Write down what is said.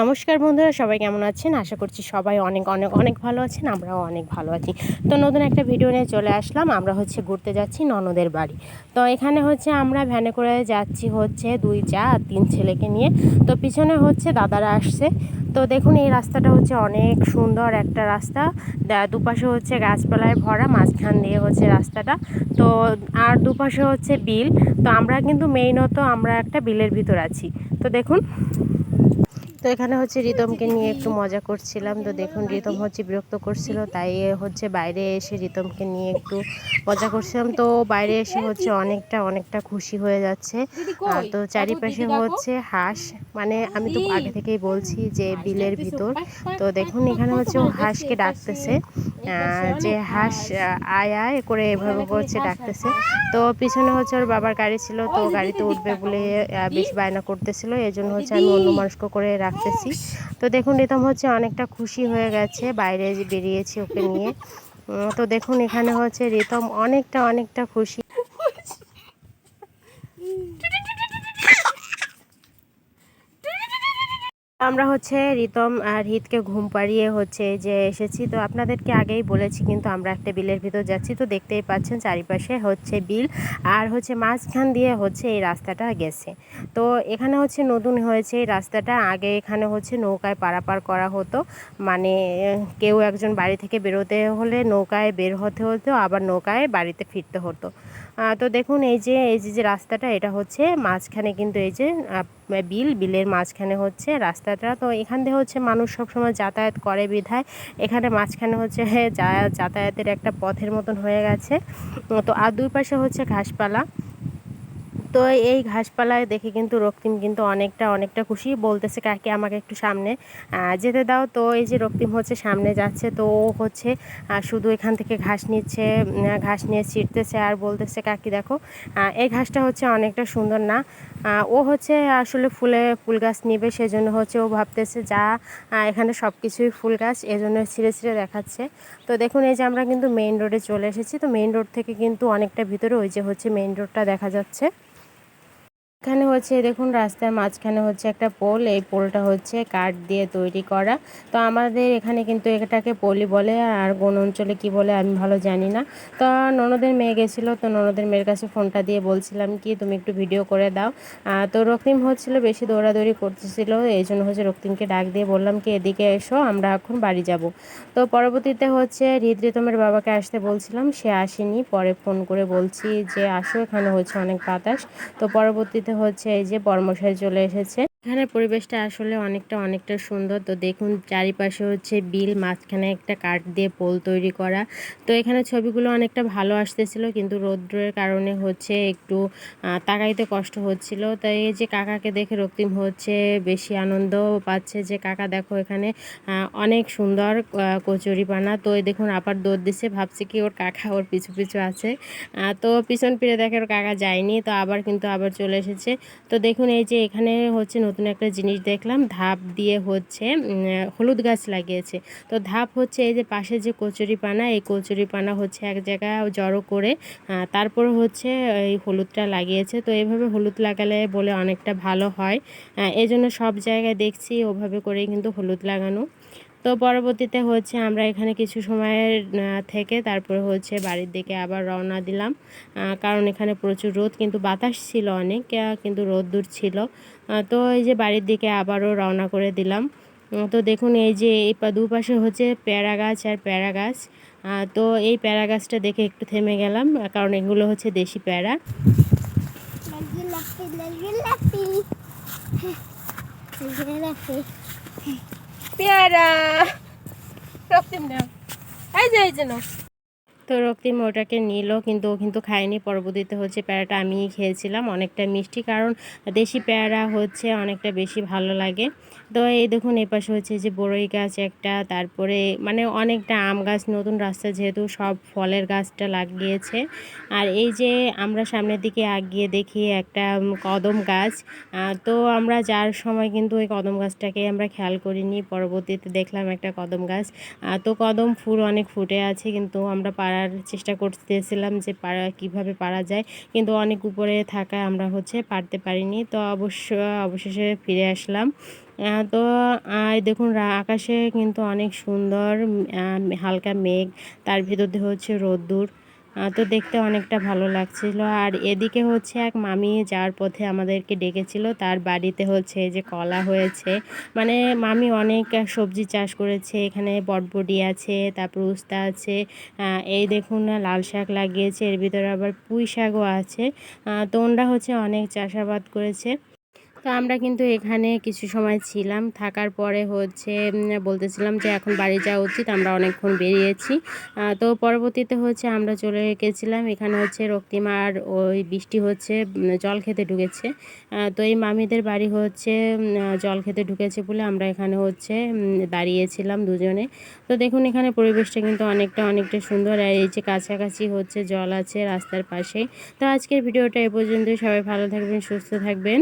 নমস্কার বন্ধুরা, সবাই কেমন আছেন? আশা করছি সবাই অনেক অনেক অনেক ভালো আছেন, আমরাও অনেক ভালো আছি। তো নতুন একটা ভিডিও নিয়ে চলে আসলাম, আমরা হচ্ছে ঘুরতে যাচ্ছি ননদের বাড়ি। তো এখানে হচ্ছে আমরা ভ্যানে করে যাচ্ছি হচ্ছে দুই চা আর তিন ছেলেকে নিয়ে। তো পিছনে হচ্ছে দাদারা আসছে। তো দেখুন, এই রাস্তাটা হচ্ছে অনেক সুন্দর একটা রাস্তা। দুপাশে হচ্ছে গাছপালায় ভরা, মাঝখান দিয়ে হচ্ছে রাস্তাটা। তো আর দুপাশে হচ্ছে বিল। তো আমরা কিন্তু মেইনত আমরা একটা বিলের ভিতর আছি। তো দেখুন তো এখানে হচ্ছে রিতমকে নিয়ে একটু মজা করছিলাম। তো দেখুন রিতম হচ্ছে বিরক্ত করছিল তাই হচ্ছে বাইরে এসে রিতমকে নিয়ে একটু মজা করছিলাম। তো বাইরে এসে হচ্ছে অনেকটা অনেকটা খুশি হয়ে যাচ্ছে। তো চারিপাশে হচ্ছে হাঁস মানে আমি তো আগে থেকেই বলছি যে বিলের ভিতর। তো দেখুন এখানে হচ্ছে ও হাঁসকে ডাকতেছে। যে হাঁস। আয় আয় করে এভাবে হচ্ছে ডাকতেছে। তো পিছনে হচ্ছে ওর বাবার গাড়ি ছিল তো গাড়িতে উঠবে বলে বেশ বায়না করতেছিল। এই জন্য হচ্ছে আমি অন্য মানুষকে করে রাখতেছি। তো দেখুন, রিতম হচ্ছে অনেকটা খুশি হয়ে গেছে, বাইরে বেরিয়েছে ওকে নিয়ে। তো দেখুন, এখানে হচ্ছে রিতম অনেকটা অনেকটা খুশি। আমরা হচ্ছে রিতম আর হিতকে ঘুম পাড়িয়ে হচ্ছে যে এসেছি। তো আপনাদেরকে আগেই বলেছি কিন্তু আমরা একটা বিলের ভিতর যাচ্ছি। তো দেখতেই পাচ্ছেন চারিপাশে হচ্ছে বিল আর হচ্ছে মাঝখান দিয়ে হচ্ছে এই রাস্তাটা গেছে। তো এখানে হচ্ছে নতুন হয়েছে এই রাস্তাটা। আগে এখানে হচ্ছে নৌকায় পারাপার করা হতো। মানে কেউ একজন বাড়ি থেকে বেরোতে হলে নৌকায় বের হতে হতো, আবার নৌকায় বাড়িতে ফিরতে হতো। তো দেখুন, এই যে এই যে যে রাস্তাটা, এটা হচ্ছে মাঝখানে কিন্তু এই যে বিল, বিলের মাঝখানে হচ্ছে রাস্তাটা। তো এখান থেকে হচ্ছে মানুষ সবসময় যাতায়াত করে বিধায়। এখানে মাঝখানে হচ্ছে যাতায়াতের একটা পথের মতন হয়ে গেছে। তো আর দুই পাশে হচ্ছে ঘাসপালা। তো এই ঘাসপালায় দেখে কিন্তু রক্তিম কিন্তু অনেকটা অনেকটা খুশি। বলতেছে, কাকে, আমাকে একটু সামনে যেতে দাও। তো এই যে রক্তিম হচ্ছে, সামনে যাচ্ছে। তো ও হচ্ছে শুধু এখান থেকে ঘাস নিচ্ছে ঘাস নিয়ে ছিটতেছে আর বলতেছে, কাকি, দেখো এই ঘাসটা হচ্ছে অনেকটা সুন্দর না। ও হচ্ছে আসলে ফুলে ফুল গাছ নিবে, সেজন্য হচ্ছে ও ভাবতেছে, যা এখানে সব কিছুই ফুল গাছ। এজন্য ছিঁড়ে ছিঁড়ে দেখাচ্ছে। তো দেখুন, এই যে আমরা কিন্তু মেইন রোডে চলে এসেছি। তো মেইন রোড থেকে কিন্তু অনেকটা ভিতরে ওই যে হচ্ছে মেইন রোডটা দেখা যাচ্ছে। এখানে হচ্ছে, দেখুন রাস্তার মাঝখানে হচ্ছে একটা পোল, এই পোলটা হচ্ছে কাঠ দিয়ে তৈরি করা। তো আমাদের এখানে কিন্তু এটাকে পলি বলে, আর কোন অঞ্চলে কি বলে আমি ভালো জানি না। তো ননদের মেয়ে গেছিল, তো ননদের মেয়ের কাছে ফোনটা দিয়ে বলছিলাম কি, তুমি একটু ভিডিও করে দাও। তো রক্তিম হচ্ছিল, বেশি দৌড়াদৌড়ি করতেছিল এই জন্য হচ্ছে রক্তিমকে ডাক দিয়ে বললাম কি, এদিকে এসো, আমরা এখন বাড়ি যাব। তো পরবর্তীতে হচ্ছে হৃদরিতমের বাবাকে আসতে বলছিলাম, সে আসেনি, পরে ফোন করে বলছি যে, আসো, এখানে হচ্ছে অনেক বাতাস। তো পরবর্তীতে হচ্ছে এই যে বর্মশাই চলে এসেছে। এখানে পরিবেশটা আসলে অনেকটা অনেকটা সুন্দর। তো দেখুন চারিপাশে হচ্ছে বিল মাঝখানে একটা কাঠ দিয়ে পোল তৈরি করা। তো এখানে ছবিগুলো অনেকটা ভালো আসতেছিল কিন্তু রৌদ্রের কারণে হচ্ছে একটু তাকাইতে কষ্ট হচ্ছিল। তাই এই যে কাকাকে দেখে রক্তিম হচ্ছে বেশি আনন্দ পাচ্ছে যে কাকা দেখো এখানে অনেক সুন্দর আহ, কচুরিপানা। তো দেখুন আবার দৌড় দিচ্ছে ভাবছে কি ওর কাকা ওর পিছু পিছু আছে। তো পিছন ফিরে দেখে ওর কাকা যায়নি তো আবার কিন্তু আবার চলে এসেছে। তো দেখুন এই যে এখানে হচ্ছে নতুন একটা জিনিস দেখলাম, ধাপ দিয়ে হচ্ছে হলুদ গাছ লাগিয়েছে। তো ধাপ হচ্ছে এই যে পাশে যে কচুরি পানা এই কচুরি পানা হচ্ছে এক জায়গায় জড়ো করে তারপর হচ্ছে এই হলুদটা লাগিয়েছে। তো এভাবে হলুদ লাগালে বলে অনেকটা ভালো হয়। এই জন্য সব জায়গায় দেখছি, ওভাবে করেই কিন্তু হলুদ লাগানো। তো পরবর্তীতে হচ্ছে আমরা এখানে কিছু সময়ের থেকে তারপরে হচ্ছে বাড়ির দিকে আবার রওনা দিলাম। কারণ এখানে প্রচুর রোদ, কিন্তু বাতাস ছিল অনেক কিন্তু রোদ দূর ছিল। তো এই যে বাড়ির দিকে আবারও রওনা করে দিলাম। তো দেখুন এই যে এই দুপাশে হচ্ছে পেয়ারা গাছ আর পেয়ারা গাছ। তো এই পেয়ারা গাছটা দেখে একটু থেমে গেলাম, কারণ এগুলো হচ্ছে দেশি পেয়ারা। পেয়ারা। রক্তিম না এই যে এই যে তো রক্তিম ওটাকে নিল, কিন্তু ও কিন্তু খায়নি। পরবর্তীতে হচ্ছে প্যারাটা আমিই খেয়েছিলাম, অনেকটা মিষ্টি, কারণ দেশি প্যারা হচ্ছে অনেকটা বেশি ভালো লাগে। তো এই দেখুন এই পাশে হচ্ছে যে বড়ই গাছ একটা, তারপরে মানে অনেকটা আম গাছ, নতুন রাস্তা যেহেতু সব ফলের গাছটা লাগিয়েছে। আর এই যে আমরা সামনের দিকে আগিয়ে দেখি একটা কদম গাছ তো আমরা যার সময় কিন্তু ওই কদম গাছটাকে আমরা খেয়াল করিনি। পরবর্তীতে দেখলাম একটা কদম গাছ তো কদম ফুল অনেক ফুটে আছে, কিন্তু আমরা পাড়ার চেষ্টা করতেছিলাম যে পারা, কীভাবে পারা যায়। কিন্তু অনেক উপরে থাকায় আমরা হচ্ছে পারতে পারিনি। তো অবশ্য, অবশেষে ফিরে আসলাম। তো দেখুন আকাশে কিন্তু অনেক সুন্দর হালকা মেঘ। তার ভিতর দিয়ে হচ্ছে রোদ্দুর। তো দেখতে অনেকটা ভালো লাগছিল। আর এদিকে হচ্ছে এক মামি যাওয়ার পথে আমাদেরকে ডেকেছিল, তার বাড়িতে হচ্ছে যে কলা হয়েছে। মানে মামি অনেক সবজি চাষ করেছে, এখানে বটবডি আছে, তারপর উস্তা আছে এই দেখুন লাল শাক লাগিয়েছে, এর ভিতরে আবার পুঁই শাকও আছে। তো ওনরা হচ্ছে অনেক চাষাবাদ করেছে। তো আমরা কিন্তু এখানে কিছু সময় ছিলাম। থাকার পরে হচ্ছে বলতেছিলাম যে এখন বাড়ি যাওয়া উচিত, আমরা অনেকক্ষণ বেরিয়েছি। তো পরবর্তীতে হচ্ছে আমরা চলে গেছিলাম। এখানে হচ্ছে রক্তিমার ওই বৃষ্টি হচ্ছে জল খেতে ঢুকেছে। তো এই মামিদের বাড়ি হচ্ছে জল খেতে ঢুকেছে বলে আমরা এখানে হচ্ছে দাঁড়িয়েছিলাম দুজনে। তো দেখুন, এখানে পরিবেশটা কিন্তু অনেকটা অনেকটা সুন্দর। আর এই যে কাছাকাছি হচ্ছে জল আছে রাস্তার পাশে। তো আজকের ভিডিওটা এ পর্যন্তই। সবাই ভালো থাকবেন, সুস্থ থাকবেন।